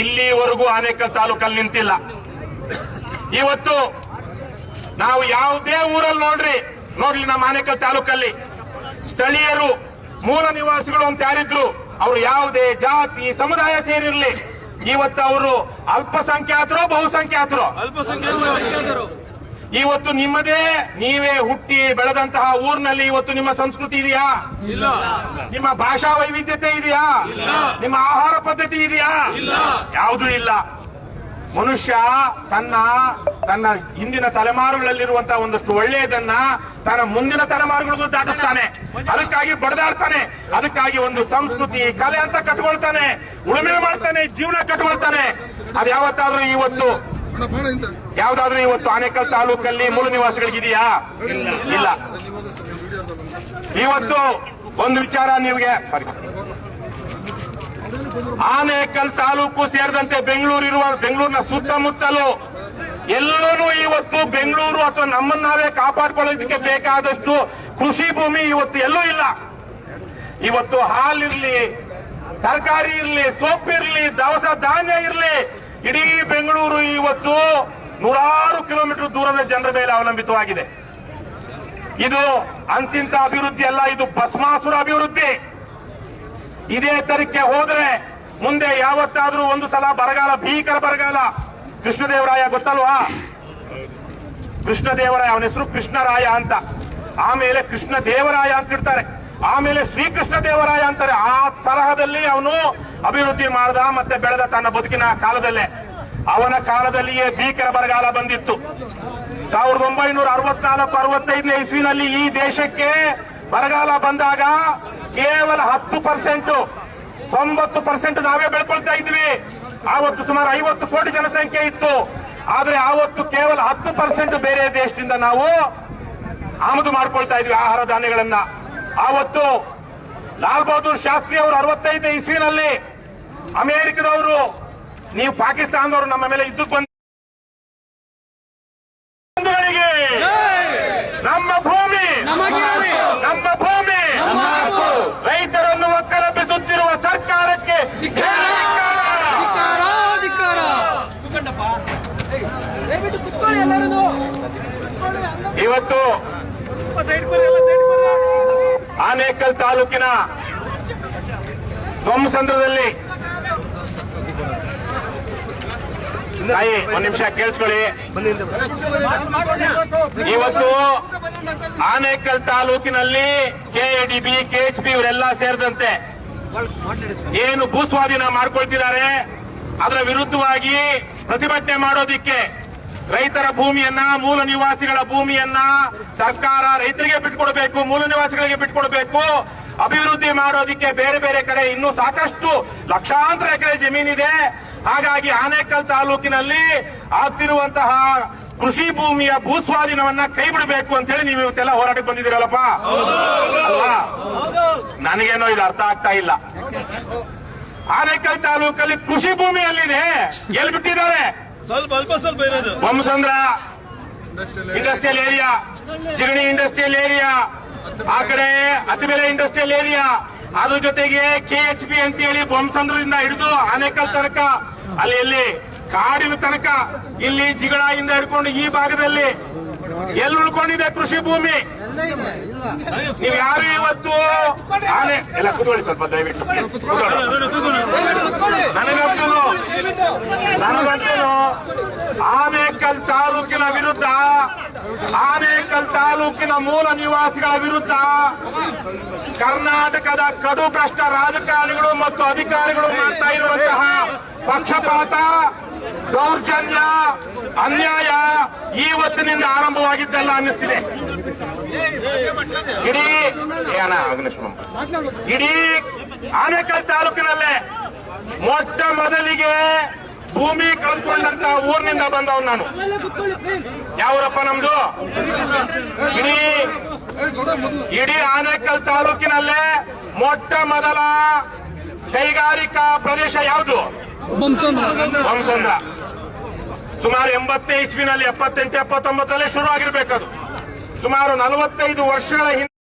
ಇಲ್ಲಿವರೆಗೂ ಆನೇಕಲ್ ತಾಲೂಕಲ್ಲಿ ನಿಂತಿಲ್ಲ. ಇವತ್ತು ನಾವು ಯಾವುದೇ ಊರಲ್ಲಿ ನೋಡ್ರಿ, ನೋಡ್ಲಿ ನಮ್ಮ ಆನೇಕಲ್ ತಾಲೂಕಲ್ಲಿ. ಸ್ಥಳೀಯರು, ಮೂಲ ನಿವಾಸಿಗಳು ಅಂತ ಯಾರಿದ್ರು, ಅವರು ಯಾವುದೇ ಜಾತಿ, ಸಮುದಾಯ ಸೇರಿರಲಿ. ಇವತ್ತು ಅವರು ಅಲ್ಪಸಂಖ್ಯಾತರು, ಬಹುಸಂಖ್ಯಾತರು. ಅಲ್ಪಸಂಖ್ಯಾತರು. ಇವತ್ತು ನಿಮ್ಮದೇ ನೀವೇ ಹುಟ್ಟಿ ಬೆಳೆದಂತಹ ಊರಿನಲ್ಲಿ ಇವತ್ತು ನಿಮ್ಮ ಸಂಸ್ಕೃತಿ ಇದೆಯಾ? ಇಲ್ಲ. ನಿಮ್ಮ ಭಾಷಾ ವೈವಿಧ್ಯತೆ ಇದೆಯಾ? ಇಲ್ಲ. ನಿಮ್ಮ ಆಹಾರ ಪದ್ಧತಿ ಇದೆಯಾ? ಇಲ್ಲ. ಯಾವುದೂ ಇಲ್ಲ. ಮನುಷ್ಯ ತನ್ನ ತನ್ನ ಹಿಂದಿನ ತಲೆಮಾರುಗಳಲ್ಲಿರುವಂತಹ ಒಂದಷ್ಟು ಒಳ್ಳೆಯದನ್ನ ತನ್ನ ಮುಂದಿನ ತಲೆಮಾರುಗಳಿಗೂ ದಾಟಿಸ್ತಾನೆ. ಅದಕ್ಕಾಗಿ ಬಡದಾಡ್ತಾನೆ. ಅದಕ್ಕಾಗಿ ಒಂದು ಸಂಸ್ಕೃತಿ ಕಲೆ ಅಂತ ಕಟ್ಕೊಳ್ತಾನೆ. ಉಳುಮೆ ಮಾಡ್ತಾನೆ ಜೀವನ ಕಟ್ಕೊಳ್ತಾನೆ. ಅದ್ಯಾವತ್ತಾದ್ರೂ ಇವತ್ತು ಯಾವ್ದಾದ್ರೂ ಇವತ್ತು ಆನೇಕಲ್ ತಾಲೂಕಲ್ಲಿ ಮೂಲ ನಿವಾಸಿಗಳಿಗಿದೆಯಾ? ಇಲ್ಲ ಇವತ್ತು ಒಂದು ವಿಚಾರ ನಿಮಗೆ ಆನೇಕಲ್ ತಾಲೂಕು ಸೇರಿದಂತೆ ಬೆಂಗಳೂರು ಇರುವ ಬೆಂಗಳೂರಿನ ಸುತ್ತಮುತ್ತಲು ಎಲ್ಲರೂ ಇವತ್ತು ಬೆಂಗಳೂರು ಅಥವಾ ನಮ್ಮನ್ನಾವೇ ನಾವೇ ಕಾಪಾಡ್ಕೊಳ್ಳೋದಕ್ಕೆ ಬೇಕಾದಷ್ಟು ಕೃಷಿ ಭೂಮಿ ಇವತ್ತು ಎಲ್ಲೂ ಇಲ್ಲ. ಇವತ್ತು ಹಾಲಿರ್ಲಿ ತರಕಾರಿ ಇರಲಿ ಸೊಪ್ಪು ಇರಲಿ, ದವಸ ಧಾನ್ಯ ಇರ್ಲಿ ಇಡೀ ಬೆಂಗಳೂರು ಇವತ್ತು ನೂರಾರು ಕಿಲೋಮೀಟರ್ ದೂರದ ಜನರ ಮೇಲೆ ಅವಲಂಬಿತವಾಗಿದೆ. ಇದು ಅಂತಿಂತ ಅಭಿವೃದ್ಧಿ ಅಲ್ಲ, ಇದು ಭಸ್ಮಾಸುರ ಅಭಿವೃದ್ಧಿ. ಇದೇ ತರಕ್ಕೆ ಹೋದರೆ ಮುಂದೆ ಯಾವತ್ತಾದ್ರೂ ಒಂದು ಸಲ ಬರಗಾಲ, ಭೀಕರ ಬರಗಾಲ. ಕೃಷ್ಣದೇವರಾಯ ಗೊತ್ತಲ್ವಾ? ಕೃಷ್ಣದೇವರಾಯ, ಅವನ ಹೆಸರು ಕೃಷ್ಣರಾಯ ಅಂತ. ಆಮೇಲೆ ಕೃಷ್ಣ ದೇವರಾಯ ಅಂತ ಇಡ್ತಾರೆ. ಆಮೇಲೆ ಶ್ರೀಕೃಷ್ಣ ದೇವರಾಯ ಅಂತಾರೆ, ಆ ತರಹದಲ್ಲಿ ಅವನು ಅಭಿವೃದ್ಧಿ ಮಾಡ್ದ ಮತ್ತೆ ಬೆಳೆದ ತನ್ನ ಬದುಕಿನ ಕಾಲದಲ್ಲೇ. ಅವನ ಕಾಲದಲ್ಲಿಯೇ ಭೀಕರ ಬರಗಾಲ ಬಂದಿತ್ತು. ಸಾವಿರದ ಒಂಬೈನೂರ ಅರವತ್ನಾಲ್ಕು ಅರವತ್ತೈದನೇ ಇಸ್ವಿನಲ್ಲಿ ಈ ದೇಶಕ್ಕೆ ಬರಗಾಲ ಬಂದಾಗ ಕೇವಲ ಹತ್ತು ಪರ್ಸೆಂಟ್ ತೊಂಬತ್ತು ಪರ್ಸೆಂಟ್ ನಾವೇ ಬೆಳ್ಕೊಳ್ತಾ ಇದ್ವಿ. ಆವತ್ತು ಸುಮಾರು ಐವತ್ತು ಕೋಟಿ ಜನಸಂಖ್ಯೆ ಇತ್ತು. ಆದ್ರೆ ಆವತ್ತು ಕೇವಲ ಹತ್ತು ಪರ್ಸೆಂಟ್ ಬೇರೆ ದೇಶದಿಂದ ನಾವು ಆಮದು ಮಾಡ್ಕೊಳ್ತಾ ಇದ್ವಿ ಆಹಾರ ಧಾನ್ಯಗಳನ್ನ. ಆವತ್ತು ಲಾಲ್ ಬಹದ್ದೂರ್ ಶಾಸ್ತ್ರಿ ಅವರು ಅರವತ್ತೈದು ಇಸ್ವಿನಲ್ಲಿ ಅಮೆರಿಕದವರು ನೀವು ಪಾಕಿಸ್ತಾನದವರು ನಮ್ಮ ಮೇಲೆ ಇದ್ದು ಬಂದ ಬಂಧುಗಳಿಗೆ ನಮ್ಮ ಭೂಮಿ ನಮ್ಮ ಭೂಮಿ ರೈತರನ್ನು ಒಕ್ಕಲಬ್ಬಿಸುತ್ತಿರುವ ಸರ್ಕಾರಕ್ಕೆ. ಇವತ್ತು ಆನೇಕಲ್ ತಾಲೂಕಿನ ಸೋಮಸಂದ್ರದಲ್ಲಿ. ತಾಯಿ, ಒಂದ್ ನಿಮಿಷ ಕೇಳಿಸ್ಕೊಳ್ಳಿ. ಇವತ್ತು ಆನೇಕಲ್ ತಾಲೂಕಿನಲ್ಲಿ ಕೆಎಡಿಬಿ ಕೆಎಚ್ಪಿ ಇವರೆಲ್ಲ ಸೇರಿದಂತೆ ಏನು ಭೂಸ್ವಾಧೀನ ಮಾಡ್ಕೊಳ್ತಿದ್ದಾರೆ, ಅದರ ವಿರುದ್ಧವಾಗಿ ಪ್ರತಿಭಟನೆ ಮಾಡೋದಿಕ್ಕೆ ರೈತರ ಭೂಮಿಯನ್ನ, ಮೂಲ ನಿವಾಸಿಗಳ ಭೂಮಿಯನ್ನ ಸರ್ಕಾರ ರೈತರಿಗೆ ಬಿಟ್ಕೊಡ್ಬೇಕು, ಮೂಲ ನಿವಾಸಿಗಳಿಗೆ ಬಿಟ್ಕೊಡ್ಬೇಕು. ಅಭಿವೃದ್ಧಿ ಮಾಡೋದಿಕ್ಕೆ ಬೇರೆ ಬೇರೆ ಕಡೆ ಇನ್ನೂ ಸಾಕಷ್ಟು ಲಕ್ಷಾಂತರ ಎಕರೆ ಜಮೀನಿದೆ. ಹಾಗಾಗಿ ಆನೇಕಲ್ ತಾಲೂಕಿನಲ್ಲಿ ಆಗ್ತಿರುವಂತಹ ಕೃಷಿ ಭೂಮಿಯ ಭೂಸ್ವಾಧೀನವನ್ನ ಕೈ ಬಿಡಬೇಕು ಅಂತ ಹೇಳಿ ನೀವು ಇವತ್ತೆಲ್ಲ ಹೋರಾಟಕ್ಕೆ ಬಂದಿದ್ದೀರಲ್ಲಪ್ಪ? ನನಗೇನೋ ಇದು ಅರ್ಥ ಆಗ್ತಾ ಇಲ್ಲ. ಆನೇಕಲ್ ತಾಲೂಕಲ್ಲಿ ಕೃಷಿ ಭೂಮಿಯಲ್ಲಿದೆ. ಎಲ್ಲಿ ಬಿಟ್ಟಿದ್ದಾರೆ? ಸ್ವಲ್ಪ ಅಲ್ಪ ಸ್ವಲ್ಪ ಇರೋದು. Bommasandra industrial area Jigani industrial area ಆ ಕಡೆ ಅತಿಬೆಲೆ ಇಂಡಸ್ಟ್ರಿಯಲ್ ಏರಿಯಾ ಅದ್ರ ಜೊತೆಗೆ ಕೆಎಚ್ ಪಿ ಅಂತ ಹೇಳಿ ಬೊಮ್ಮಸಂದ್ರದಿಂದ ಹಿಡಿದು ಆನೇಕಲ್ ತನಕ ಅಲ್ಲಿ ಇಲ್ಲಿ ಕಾಡಿನ ತನಕ ಇಲ್ಲಿ ಜಿಗಳಾಯಿಂದ ಹಿಡ್ಕೊಂಡು ಈ ಭಾಗದಲ್ಲಿ ಎಲ್ಲಿ ಉಳ್ಕೊಂಡಿದೆ ಕೃಷಿ ಭೂಮಿ? ನೀವು ಯಾರು ಇವತ್ತು? ಆನೆ. ಎಲ್ಲ ಕುತ್ಕೊಳ್ಳಿ ಸ್ವಲ್ಪ ದಯವಿಟ್ಟು. ನನಗಂತೂ ನನಗಂತೂ ಆನೇಕಲ್ ತಾಲೂಕಿನ ವಿರುದ್ಧ ಆನೇಕಲ್ ತಾಲೂಕಿನ ಮೂಲ ನಿವಾಸಿಗಳ ವಿರುದ್ಧ ಕರ್ನಾಟಕದ ಕಡು ಭ್ರಷ್ಟ ರಾಜಕಾರಣಿಗಳು ಮತ್ತು ಅಧಿಕಾರಿಗಳು ಮಾಡ್ತಾ ಇರುವಂತಹ ಪಕ್ಷಪಾತ ದೌರ್ಜನ್ಯ ಅನ್ಯಾಯ ಇವತ್ತಿನಿಂದ ಆರಂಭವಾಗಿದ್ದಲ್ಲ ಅನ್ನಿಸ್ತಿದೆ. ಇಡೀ ಇಡೀ ಆನೇಕಲ್ ತಾಲೂಕಿನಲ್ಲೇ ಮೊಟ್ಟ ಮೊದಲಿಗೆ ಭೂಮಿ ಕಳೆದುಕೊಂಡಂತ ಊರಿನಿಂದ ಬಂದವ್ ನಾನು. ಯಾವರಪ್ಪ ನಮ್ದು? ಇಡೀ ಇಡೀ ಆನೇಕಲ್ ತಾಲೂಕಿನಲ್ಲೇ ಮೊಟ್ಟ ಮೊದಲ ಕೈಗಾರಿಕಾ ಪ್ರದೇಶ ಯಾವುದು? ಬಂಸಂದ್ರ ಸುಮಾರು ಎಂಬತ್ತೇ ಇಸ್ವಿನಲ್ಲಿ ಎಪ್ಪತ್ತೆಂಟು ಎಪ್ಪತ್ತೊಂಬತ್ತರಲ್ಲೇ ಶುರು ಆಗಿರ್ಬೇಕದು ಸುಮಾರು ನಲವತ್ತೈದು ವರ್ಷಗಳ ಹಿಂದೆ